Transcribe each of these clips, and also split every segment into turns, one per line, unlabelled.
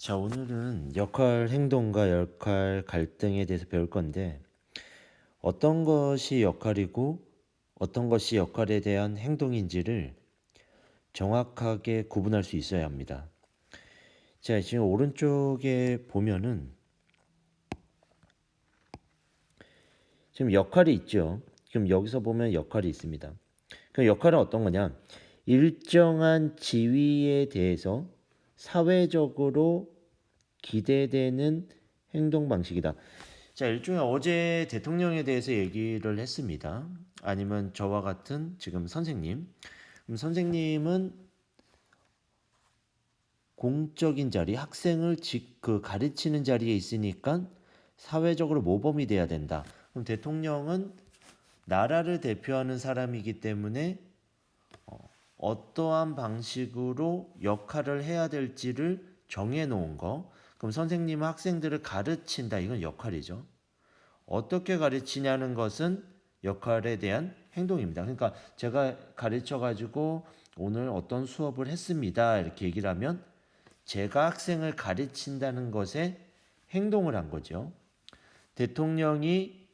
자, 오늘은 역할 행동과 역할 갈등에 대해서 배울 건데, 어떤 것이 역할이고 어떤 것이 역할에 대한 행동인지를 정확하게 구분할 수 있어야 합니다. 자, 지금 오른쪽에 보면은 지금 역할이 있죠. 지금 여기서 보면 역할이 있습니다. 그 역할은 어떤 거냐? 일정한 지위에 대해서 사회적으로 기대되는 행동 방식이다. 자, 일종의 어제 대통령에 대해서 얘기를 했습니다. 아니면 저와 같은 지금 선생님. 그럼 선생님은 공적인 자리, 학생을 직, 그 가르치는 자리에 있으니까 사회적으로 모범이 돼야 된다. 그럼 대통령은 나라를 대표하는 사람이기 때문에 어, 어떠한 방식으로 역할을 해야 될지를 정해 놓은 거. 그럼 선생님은 학생들을 가르친다. 이건 역할이죠. 어떻게 가르치냐는 것은 역할에 대한 행동입니다. 그러니까 제가 가르쳐 가지고 오늘 어떤 수업을 했습니다. 이렇게 얘기를 하면 제가 학생을 가르친다는 것에 행동을 한 거죠. 대통령이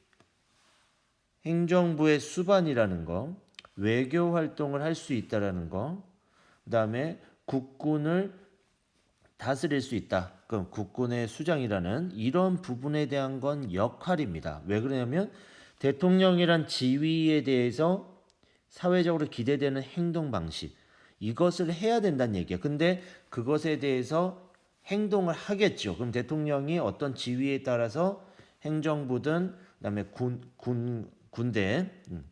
행정부의 수반이라는 거, 외교 활동을 할 수 있다라는 거, 그다음에 국군을 다스릴 수 있다. 그럼 국군의 수장이라는 이런 부분에 대한 건 역할입니다. 왜 그러냐면 대통령이란 지위에 대해서 사회적으로 기대되는 행동 방식 이것을 해야 된다는 얘기예요. 근데 그것에 대해서 행동을 하겠죠. 그럼 대통령이 어떤 지위에 따라서 행정부든 그다음에 군, 군 군대, 음,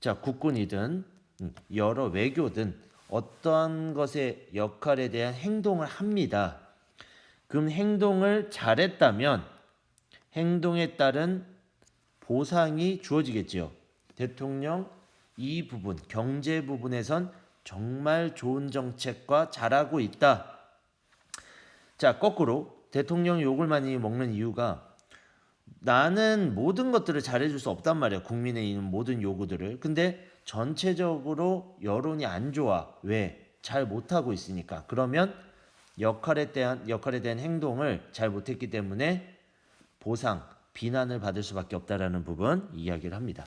자 국군이든 음, 여러 외교든 어떠한 것의 역할에 대한 행동을 합니다. 그럼 행동을 잘했다면 행동에 따른 보상이 주어지겠지요. 대통령 이 부분 경제 부분에선 정말 좋은 정책과 잘하고 있다. 자 거꾸로 대통령 욕을 많이 먹는 이유가 나는 모든 것들을 잘해줄 수 없단 말이야. 국민의 있는 모든 요구들을. 근데 전체적으로 여론이 안 좋아. 왜? 잘 못하고 있으니까. 그러면 역할에 대한 역할에 대한 행동을 잘 못했기 때문에 보상, 비난을 받을 수밖에 없다라는 부분 이야기를 합니다.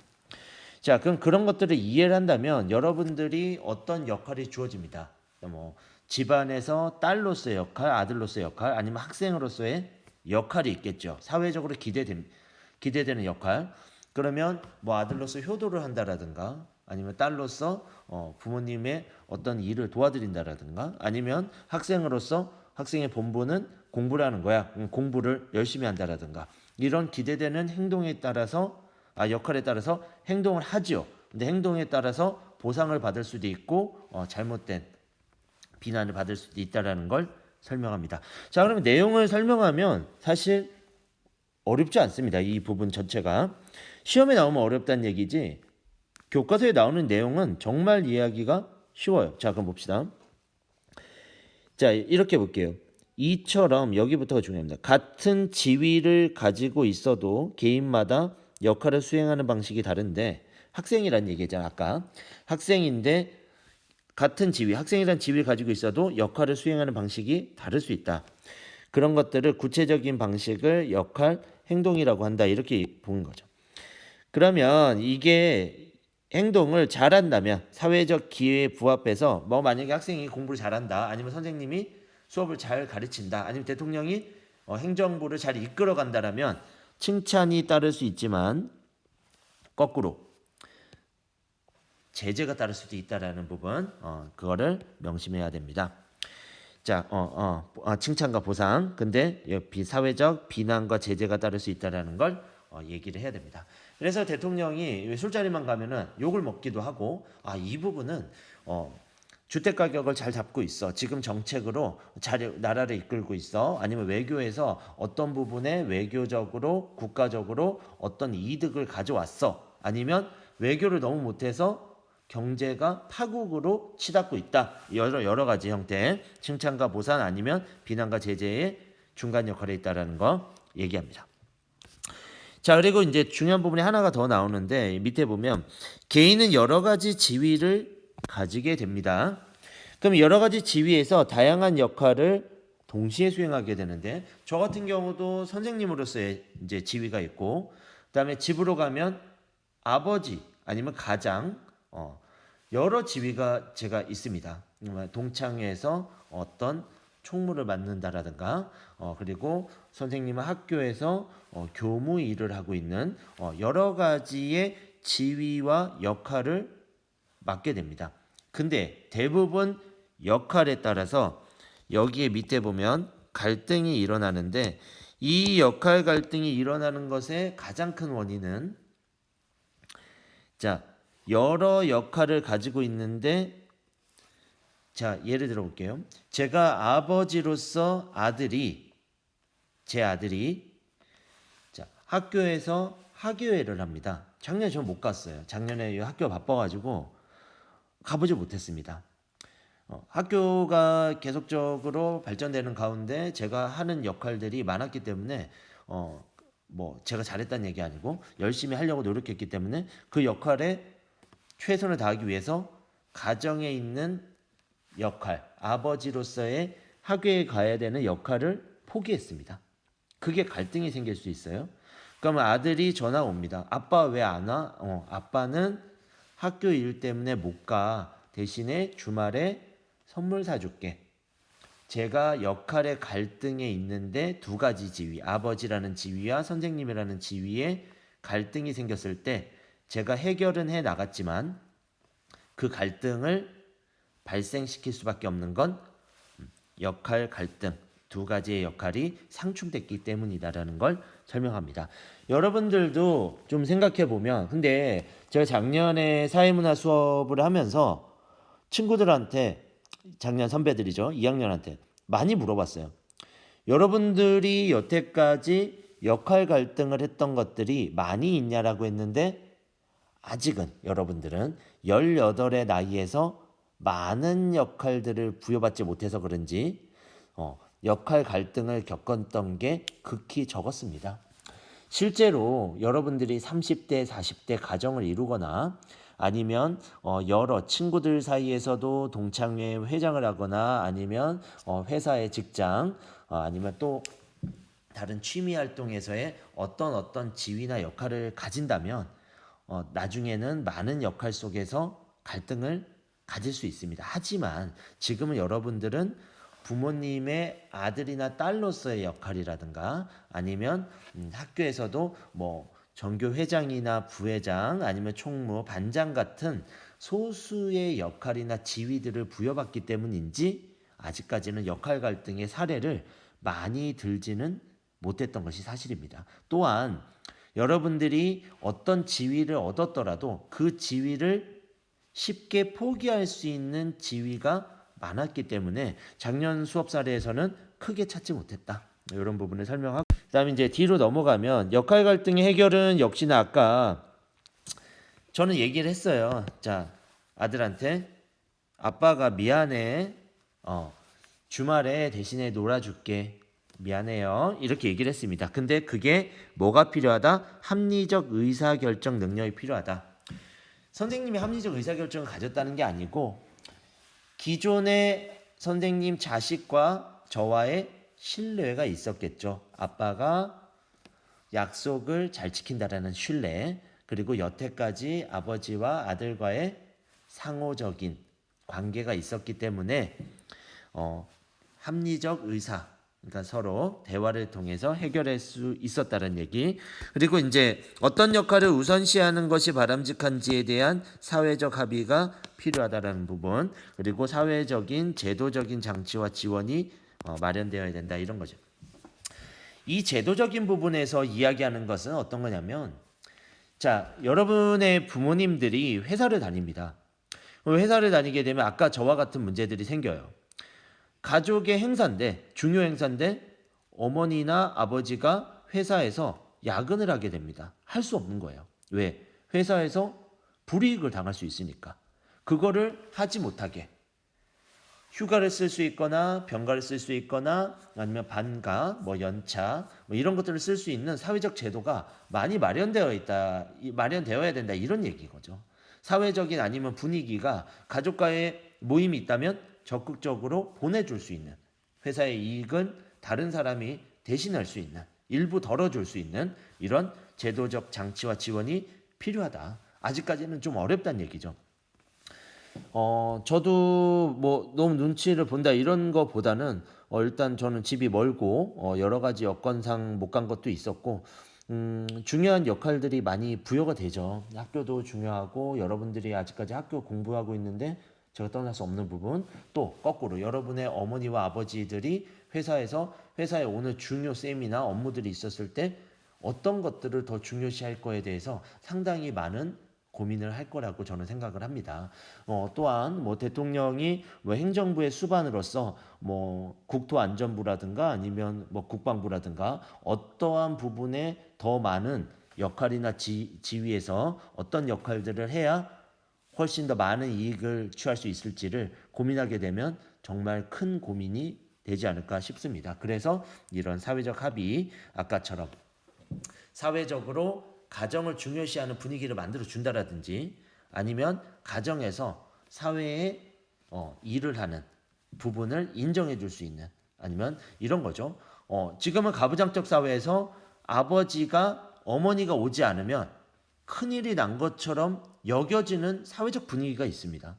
자, 그럼 그런 것들을 이해를 한다면 여러분들이 어떤 역할이 주어집니다. 뭐 집안에서 딸로서의 역할, 아들로서의 역할, 아니면 학생으로서의 역할이 있겠죠. 사회적으로 기대됨, 기대되는 역할. 그러면 뭐 아들로서 효도를 한다라든가 아니면 딸로서 어, 부모님의 어떤 일을 도와드린다라든가 아니면 학생으로서 학생의 본분은 공부를 하는 거야. 음, 공부를 열심히 한다라든가 이런 기대되는 행동에 따라서 아, 역할에 따라서 행동을 하지요. 근데 행동에 따라서 보상을 받을 수도 있고 어, 잘못된 비난을 받을 수도 있다라는 걸 설명합니다. 자, 그러면 내용을 설명하면 사실 어렵지 않습니다. 이 부분 전체가 시험에 나오면 어렵다는 얘기지. 교과서에 나오는 내용은 정말 이해하기가 쉬워요. 자, 그럼 봅시다. 자, 이렇게 볼게요. 이처럼 여기부터가 중요합니다. 같은 지위를 가지고 있어도 개인마다 역할을 수행하는 방식이 다른데 학생이란 얘기잖아 아까 학생인데 같은 지위 학생이란 지위를 가지고 있어도 역할을 수행하는 방식이 다를 수 있다. 그런 것들을 구체적인 방식을 역할 행동이라고 한다 이렇게 보는 거죠. 그러면 이게 행동을 잘한다면 사회적 기회에 부합해서 뭐 만약에 학생이 공부를 잘한다 아니면 선생님이 수업을 잘 가르친다 아니면 대통령이 어, 행정부를 잘 이끌어 간다라면 칭찬이 따를 수 있지만 거꾸로 제재가 따를 수도 있다라는 부분 어, 그거를 명심해야 됩니다. 자, 어, 어, 어, 칭찬과 보상. 근데 비사회적 비난과 제재가 따를 수 있다라는 걸 어, 얘기를 해야 됩니다. 그래서 대통령이 술자리만 가면은 욕을 먹기도 하고 아, 이 부분은 어, 주택 가격을 잘 잡고 있어. 지금 정책으로 잘 나라를 이끌고 있어. 아니면 외교에서 어떤 부분에 외교적으로 국가적으로 어떤 이득을 가져왔어. 아니면 외교를 너무 못해서 경제가 파국으로 치닫고 있다. 여러 여러 가지 형태 칭찬과 보상 아니면 비난과 제재의 중간 역할에 있다라는 거 얘기합니다. 자 그리고 이제 중요한 부분이 하나가 더 나오는데 밑에 보면 개인은 여러 가지 지위를 가지게 됩니다. 그럼 여러 가지 지위에서 다양한 역할을 동시에 수행하게 되는데 저 같은 경우도 선생님으로서의 이제 지위가 있고 그다음에 집으로 가면 아버지 아니면 가장 어, 여러 지위가 제가 있습니다. 음, 동창회에서 어떤 총무를 맡는다라든가 어, 그리고 선생님은 학교에서 어, 교무 일을 하고 있는 어, 여러 가지의 지위와 역할을 맡게 됩니다. 근데 대부분 역할에 따라서 여기에 밑에 보면 갈등이 일어나는데 이 역할 갈등이 일어나는 것의 가장 큰 원인은 자 여러 역할을 가지고 있는데 자 예를 들어 볼게요. 제가 아버지로서 아들이 제 아들이 자 학교에서 학예회를 합니다. 작년에 저 못 갔어요. 작년에 학교 바빠 가지고 가보지 못했습니다. 어, 학교가 계속적으로 발전되는 가운데 제가 하는 역할들이 많았기 때문에 어, 뭐 제가 잘했다는 얘기 아니고 열심히 하려고 노력했기 때문에 그 역할에 최선을 다하기 위해서 가정에 있는 역할, 아버지로서의 학교에 가야 되는 역할을 포기했습니다. 그게 갈등이 생길 수 있어요. 그러면 아들이 전화 옵니다. 아빠 왜 안 와? 어, 아빠는 학교 일 때문에 못 가. 대신에 주말에 선물 사줄게. 제가 역할의 갈등에 있는데 두 가지 지위, 아버지라는 지위와 선생님이라는 지위에 갈등이 생겼을 때 제가 해결은 해 나갔지만 그 갈등을 발생시킬 수밖에 없는 건 역할 갈등 두 가지의 역할이 상충됐기 때문이다라는 걸 설명합니다. 여러분들도 좀 생각해 보면 근데 제가 작년에 사회문화 수업을 하면서 친구들한테 작년 선배들이죠. 2학년한테 많이 물어봤어요. 여러분들이 여태까지 역할 갈등을 했던 것들이 많이 있냐라고 했는데 아직은 여러분들은 18의 나이에서 많은 역할들을 부여받지 못해서 그런지 어, 역할 갈등을 겪었던 게 극히 적었습니다. 실제로 여러분들이 30대, 40대 가정을 이루거나 아니면 어, 여러 친구들 사이에서도 동창회 회장을 하거나 아니면 어, 회사의 직장 어, 아니면 또 다른 취미 활동에서의 어떤 어떤 지위나 역할을 가진다면 어, 나중에는 많은 역할 속에서 갈등을 가질 수 있습니다. 하지만 지금은 여러분들은 부모님의 아들이나 딸로서의 역할이라든가 아니면 음, 학교에서도 뭐 전교 회장이나 부회장 아니면 총무, 반장 같은 소수의 역할이나 지위들을 부여받기 때문인지 아직까지는 역할 갈등의 사례를 많이 들지는 못했던 것이 사실입니다. 또한 여러분들이 어떤 지위를 얻었더라도 그 지위를 쉽게 포기할 수 있는 지위가 많았기 때문에 작년 수업 사례에서는 크게 찾지 못했다. 이런 부분을 설명하고 그다음에 이제 뒤로 넘어가면 역할 갈등의 해결은 역시나 아까 저는 얘기를 했어요. 자 아들한테 아빠가 미안해. 어 주말에 대신에 놀아줄게. 미안해요. 이렇게 얘기를 했습니다. 근데 그게 뭐가 필요하다? 합리적 의사결정 능력이 필요하다. 선생님이 합리적 의사결정을 가졌다는 게 아니고 기존의 선생님 자식과 저와의 신뢰가 있었겠죠. 아빠가 약속을 잘 지킨다라는 신뢰, 그리고 여태까지 아버지와 아들과의 상호적인 관계가 있었기 때문에 어, 합리적 의사, 그러니까 서로 대화를 통해서 해결할 수 있었다는 얘기. 그리고 이제 어떤 역할을 우선시하는 것이 바람직한지에 대한 사회적 합의가 필요하다라는 부분. 그리고 사회적인 제도적인 장치와 지원이 어, 마련되어야 된다 이런 거죠. 이 제도적인 부분에서 이야기하는 것은 어떤 거냐면 자, 여러분의 부모님들이 회사를 다닙니다. 회사를 다니게 되면 아까 저와 같은 문제들이 생겨요. 가족의 행사인데 중요 행사인데 어머니나 아버지가 회사에서 야근을 하게 됩니다. 할 수 없는 거예요. 왜? 회사에서 불이익을 당할 수 있으니까. 그거를 하지 못하게 휴가를 쓸 수 있거나 병가를 쓸 수 있거나 아니면 반가, 뭐 연차 뭐 이런 것들을 쓸 수 있는 사회적 제도가 많이 마련되어 있다, 마련되어야 된다 이런 얘기 거죠. 사회적인 아니면 분위기가 가족과의 모임이 있다면 적극적으로 보내줄 수 있는 회사의 이익은 다른 사람이 대신할 수 있는 일부 덜어줄 수 있는 이런 제도적 장치와 지원이 필요하다. 아직까지는 좀 어렵다는 얘기죠. 어, 저도 뭐 너무 눈치를 본다 이런 거보다는 어, 일단 저는 집이 멀고 어, 여러 가지 여건상 못 간 것도 있었고 음, 중요한 역할들이 많이 부여가 되죠. 학교도 중요하고 여러분들이 아직까지 학교 공부하고 있는데 제가 떠날 수 없는 부분 또 거꾸로 여러분의 어머니와 아버지들이 회사에서 회사에 오늘 중요 세미나 업무들이 있었을 때 어떤 것들을 더 중요시할 거에 대해서 상당히 많은 고민을 할 거라고 저는 생각을 합니다. 어, 또한 뭐 대통령이 뭐 행정부의 수반으로서 뭐 국토안전부라든가 아니면 뭐 국방부라든가 어떠한 부분에 더 많은 역할이나 지, 지위에서 어떤 역할들을 해야 훨씬 더 많은 이익을 취할 수 있을지를 고민하게 되면 정말 큰 고민이 되지 않을까 싶습니다. 그래서 이런 사회적 합의 아까처럼 사회적으로 가정을 중요시하는 분위기를 만들어 준다라든지 아니면 가정에서 사회에 어, 일을 하는 부분을 인정해 줄 수 있는 아니면 이런 거죠. 어, 지금은 가부장적 사회에서 아버지가 어머니가 오지 않으면 큰일이 난 것처럼 여겨지는 사회적 분위기가 있습니다.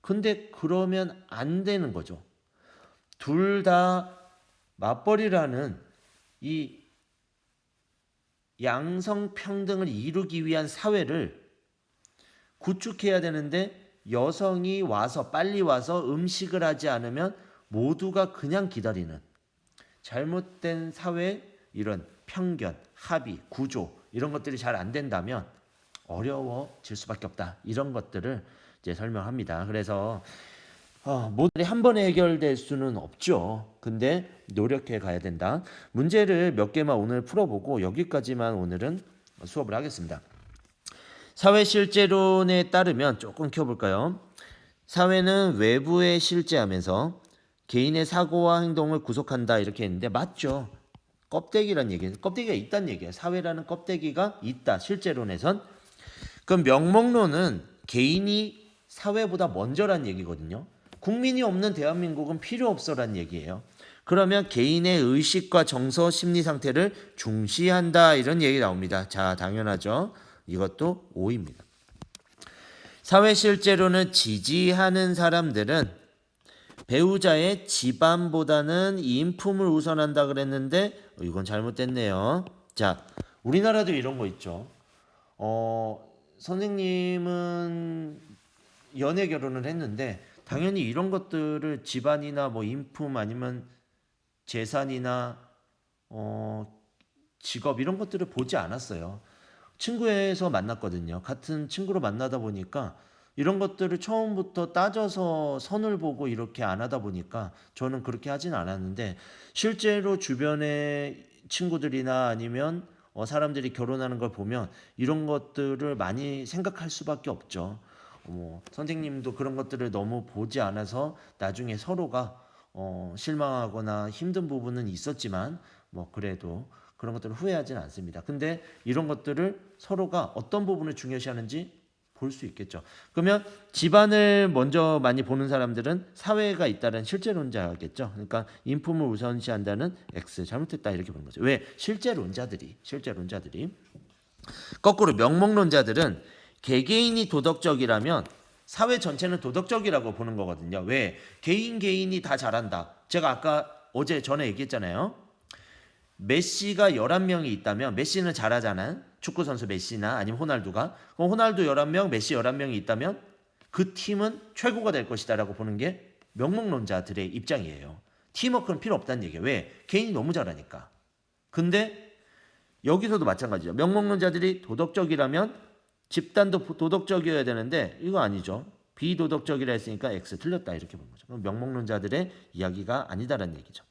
근데 그러면 안 되는 거죠. 둘 다 맞벌이라는 이 양성평등을 이루기 위한 사회를 구축해야 되는데 여성이 와서 빨리 와서 음식을 하지 않으면 모두가 그냥 기다리는 잘못된 사회 이런 편견, 합의, 구조 이런 것들이 잘 안 된다면 어려워질 수밖에 없다. 이런 것들을 이제 설명합니다. 그래서 어, 모든 한 번에 해결될 수는 없죠. 근데 노력해 가야 된다. 문제를 몇 개만 오늘 풀어보고 여기까지만 오늘은 수업을 하겠습니다. 사회 실제론에 따르면 조금 켜볼까요? 사회는 외부에 실제하면서 개인의 사고와 행동을 구속한다 이렇게 했는데 맞죠? 껍데기란 얘기예요. 껍데기가 있다는 얘기예요. 사회라는 껍데기가 있다. 실제론에선 그럼 명목론은 개인이 사회보다 먼저란 얘기거든요. 국민이 없는 대한민국은 필요 없어란 얘기예요. 그러면 개인의 의식과 정서, 심리 상태를 중시한다 이런 얘기 나옵니다. 자, 당연하죠. 이것도 오입니다. 사회 실제로는 지지하는 사람들은 배우자의 집안보다는 인품을 우선한다 그랬는데 어, 이건 잘못됐네요. 자, 우리나라도 이런 거 있죠. 어, 선생님은 연애 결혼을 했는데 당연히 이런 것들을 집안이나 뭐 인품 아니면 재산이나 어 직업 이런 것들을 보지 않았어요. 친구에서 만났거든요. 같은 친구로 만나다 보니까 이런 것들을 처음부터 따져서 선을 보고 이렇게 안 하다 보니까 저는 그렇게 하진 않았는데 실제로 주변의 친구들이나 아니면 어, 사람들이 결혼하는 걸 보면 이런 것들을 많이 생각할 수밖에 없죠. 뭐 선생님도 그런 것들을 너무 보지 않아서 나중에 서로가 어, 실망하거나 힘든 부분은 있었지만 뭐 그래도 그런 것들을 후회하지는 않습니다. 근데 이런 것들을 서로가 어떤 부분을 중요시하는지 볼 수 있겠죠. 그러면 집안을 먼저 많이 보는 사람들은 사회가 있다는 실제론자겠죠. 그러니까 인품을 우선시한다는 X 잘못했다 이렇게 보는 거죠. 왜 실제론자들이 실제론자들이 거꾸로 명목론자들은 개개인이 도덕적이라면 사회 전체는 도덕적이라고 보는 거거든요. 왜? 개인 개인이 다 잘한다. 제가 아까 어제 전에 얘기했잖아요. 메시가 11명이 있다면 메시는 잘하잖아요. 축구 선수 메시나 아니면 호날두가. 그럼 호날두 11명, 메시 11명이 있다면 그 팀은 최고가 될 것이다라고 보는 게 명목론자들의 입장이에요. 팀워크는 필요 없다는 얘기예요. 왜? 개인이 너무 잘하니까. 근데 여기서도 마찬가지죠. 명목론자들이 도덕적이라면 집단도 도덕적이어야 되는데 이거 아니죠. 비도덕적이라 했으니까 X 틀렸다 이렇게 본 거죠. 그럼 명목론자들의 이야기가 아니다라는 얘기죠.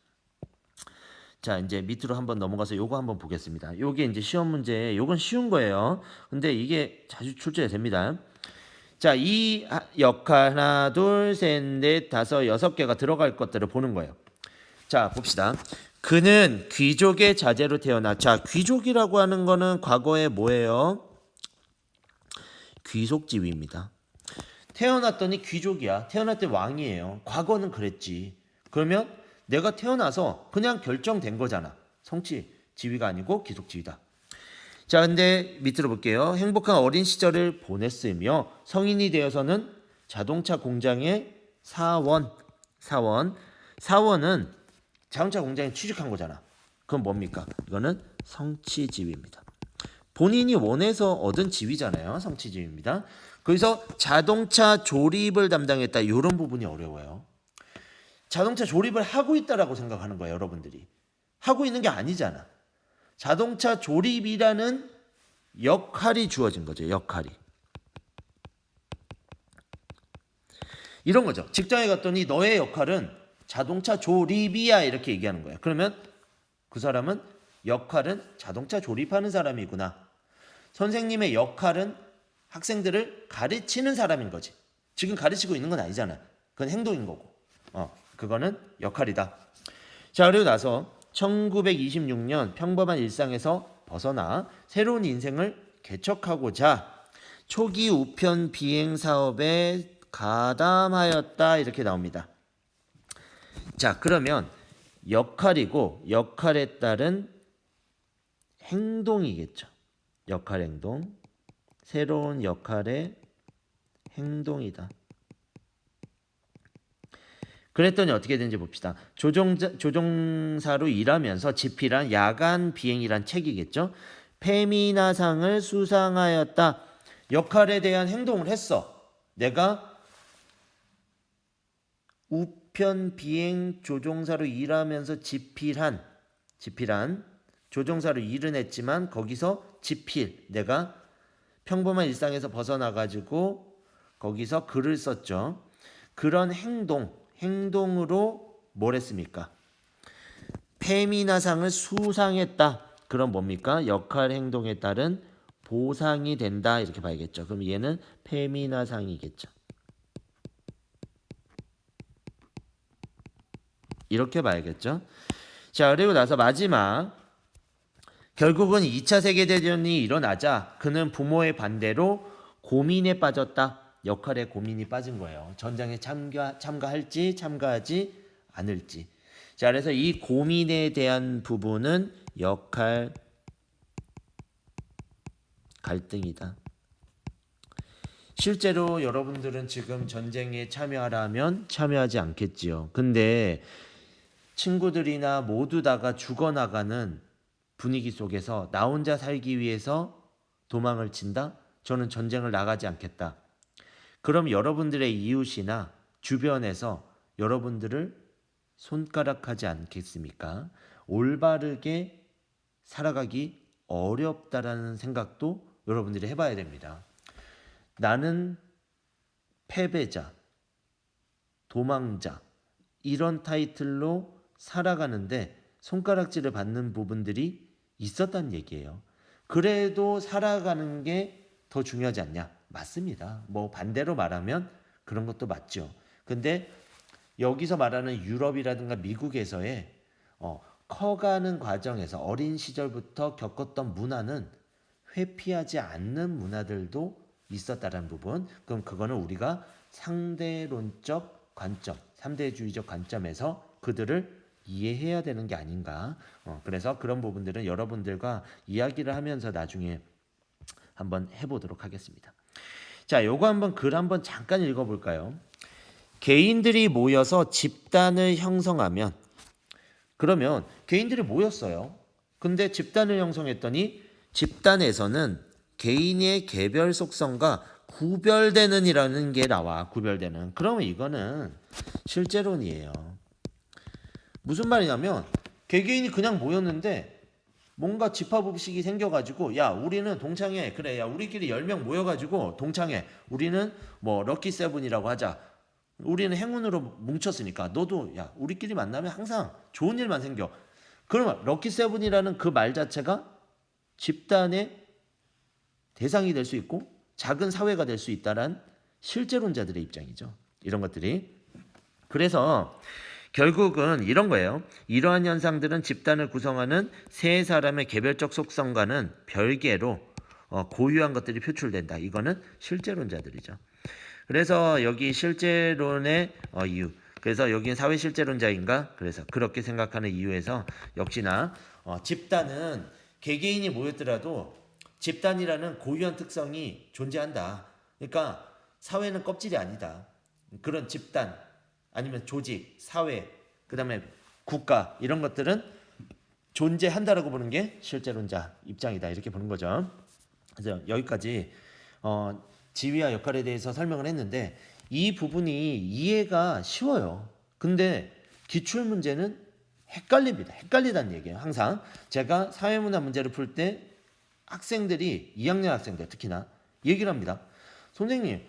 자, 이제 밑으로 한번 넘어가서 요거 한번 보겠습니다. 요게 이제 시험 문제, 요건 쉬운 거예요. 근데 이게 자주 출제가 됩니다. 자, 이 역할 하나, 둘, 셋, 넷, 다섯, 여섯 개가 들어갈 것들을 보는 거예요. 자, 봅시다. 그는 귀족의 자제로 태어나. 자, 귀족이라고 하는 거는 과거에 뭐예요? 귀속 지위입니다. 태어났더니 귀족이야. 태어날 때 왕이에요. 과거는 그랬지. 그러면 내가 태어나서 그냥 결정된 거잖아. 성취 지위가 아니고 기속 지위다. 자, 근데 밑으로 볼게요. 행복한 어린 시절을 보냈으며 성인이 되어서는 자동차 공장의 사원, 사원, 사원은 자동차 공장에 취직한 거잖아. 그건 뭡니까? 이거는 성취 지위입니다. 본인이 원해서 얻은 지위잖아요. 성취 지위입니다. 그래서 자동차 조립을 담당했다. 이런 부분이 어려워요. 자동차 조립을 하고 있다라고 생각하는 거예요, 여러분들이. 하고 있는 게 아니잖아. 자동차 조립이라는 역할이 주어진 거죠. 역할이. 이런 거죠. 직장에 갔더니 너의 역할은 자동차 조립이야 이렇게 얘기하는 거예요. 그러면 그 사람은 역할은 자동차 조립하는 사람이구나. 선생님의 역할은 학생들을 가르치는 사람인 거지. 지금 가르치고 있는 건 아니잖아. 그건 행동인 거고. 어, 그거는 역할이다. 자, 그리고 나서 1926년 평범한 일상에서 벗어나 새로운 인생을 개척하고자 초기 우편 비행 사업에 가담하였다 이렇게 나옵니다. 자, 그러면 역할이고 역할에 따른 행동이겠죠. 역할 행동. 새로운 역할의 행동이다. 그랬더니 어떻게 되는지 봅시다. 조종자, 조종사로 일하면서 집필한 야간 비행이란 책이겠죠. 페미나상을 수상하였다. 역할에 대한 행동을 했어. 내가 우편 비행 조종사로 일하면서 집필한 집필한 조종사로 일은 했지만 거기서 집필 내가 평범한 일상에서 벗어나 가지고 거기서 글을 썼죠. 그런 행동 행동으로 뭘 했습니까? 페미나상을 수상했다. 그럼 뭡니까? 역할 행동에 따른 보상이 된다. 이렇게 봐야겠죠. 그럼 얘는 페미나상이겠죠. 이렇게 봐야겠죠. 자, 그리고 나서 마지막 결국은 2차 세계대전이 일어나자 그는 부모의 반대로 고민에 빠졌다. 역할에 고민이 빠진 거예요. 전장에 참가 참가할지 참가하지 않을지. 자, 그래서 이 고민에 대한 부분은 역할 갈등이다. 실제로 여러분들은 지금 전쟁에 참여하라면 참여하지 않겠지요. 근데 친구들이나 모두 다가 죽어나가는 분위기 속에서 나 혼자 살기 위해서 도망을 친다? 저는 전쟁을 나가지 않겠다. 그럼 여러분들의 이웃이나 주변에서 여러분들을 손가락하지 않겠습니까? 올바르게 살아가기 어렵다라는 생각도 여러분들이 해봐야 됩니다. 나는 패배자, 도망자, 이런 타이틀로 살아가는데 손가락질을 받는 부분들이 있었단 얘기예요. 그래도 살아가는 게 더 중요하지 않냐? 맞습니다. 뭐 반대로 말하면 그런 것도 맞죠. 근데 여기서 말하는 유럽이라든가 미국에서의 어, 커가는 과정에서 어린 시절부터 겪었던 문화는 회피하지 않는 문화들도 있었다라는 부분. 그럼 그거는 우리가 상대론적 관점, 상대주의적 관점에서 그들을 이해해야 되는 게 아닌가. 어, 그래서 그런 부분들은 여러분들과 이야기를 하면서 나중에 한번 해보도록 하겠습니다. 자, 요거 한번 글 한번 잠깐 읽어 볼까요? 개인들이 모여서 집단을 형성하면 그러면 개인들이 모였어요. 근데 집단을 형성했더니 집단에서는 개인의 개별 속성과 구별되는이라는 게 나와. 구별되는. 그러면 이거는 실제론이에요. 무슨 말이냐면 개개인이 그냥 모였는데 뭔가 집합 의식이 생겨가지고 야 우리는 동창회 그래 야 우리끼리 10명 모여가지고 동창회 우리는 뭐 럭키 세븐이라고 하자. 우리는 행운으로 뭉쳤으니까 너도 야 우리끼리 만나면 항상 좋은 일만 생겨. 그러면 럭키 세븐이라는 그 말 자체가 집단의 대상이 될 수 있고 작은 사회가 될 수 있다란 실제론자들의 입장이죠. 이런 것들이. 그래서 결국은 이런 거예요. 이러한 현상들은 집단을 구성하는 세 사람의 개별적 속성과는 별개로 어, 고유한 것들이 표출된다. 이거는 실제론자들이죠. 그래서 여기 실제론의 어, 이유 그래서 여기는 사회 실제론자인가? 그래서 그렇게 생각하는 이유에서 역시나 어, 집단은 개개인이 모였더라도 집단이라는 고유한 특성이 존재한다. 그러니까 사회는 껍질이 아니다. 그런 집단 아니면 조직, 사회, 그다음에 국가 이런 것들은 존재한다라고 보는 게 실제론자 입장이다 이렇게 보는 거죠. 그래서 여기까지 어, 지위와 역할에 대해서 설명을 했는데 이 부분이 이해가 쉬워요. 근데 기출 문제는 헷갈립니다. 헷갈리다는 얘기예요. 항상 제가 사회문화 문제를 풀 때 학생들이 2학년 학생들 특히나 얘기를 합니다. 선생님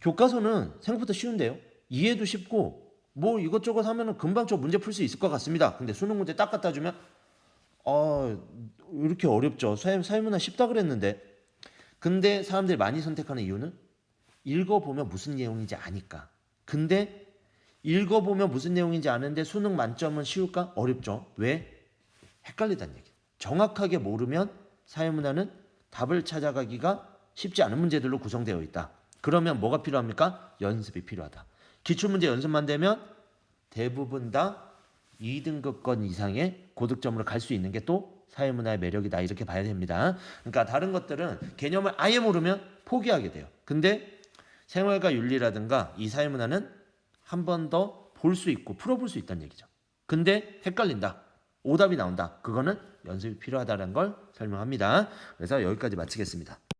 교과서는 생각보다 쉬운데요. 이해도 쉽고 뭐 이것저것 하면은 금방 저 문제 풀 수 있을 것 같습니다. 근데 수능 문제 딱 갖다 주면 어 이렇게 어렵죠. 사회, 사회문화 쉽다 그랬는데 근데 사람들이 많이 선택하는 이유는 읽어보면 무슨 내용인지 아니까. 근데 읽어보면 무슨 내용인지 아는데 수능 만점은 쉬울까? 어렵죠. 왜? 헷갈리다는 얘기. 정확하게 모르면 사회문화는 답을 찾아가기가 쉽지 않은 문제들로 구성되어 있다. 그러면 뭐가 필요합니까? 연습이 필요하다. 기출문제 연습만 되면 대부분 다 2등급권 이상의 고득점으로 갈 수 있는 게 또 사회문화의 매력이다. 이렇게 봐야 됩니다. 그러니까 다른 것들은 개념을 아예 모르면 포기하게 돼요. 근데 생활과 윤리라든가 이 사회문화는 한 번 더 볼 수 있고 풀어볼 수 있다는 얘기죠. 근데 헷갈린다. 오답이 나온다. 그거는 연습이 필요하다는 걸 설명합니다. 그래서 여기까지 마치겠습니다.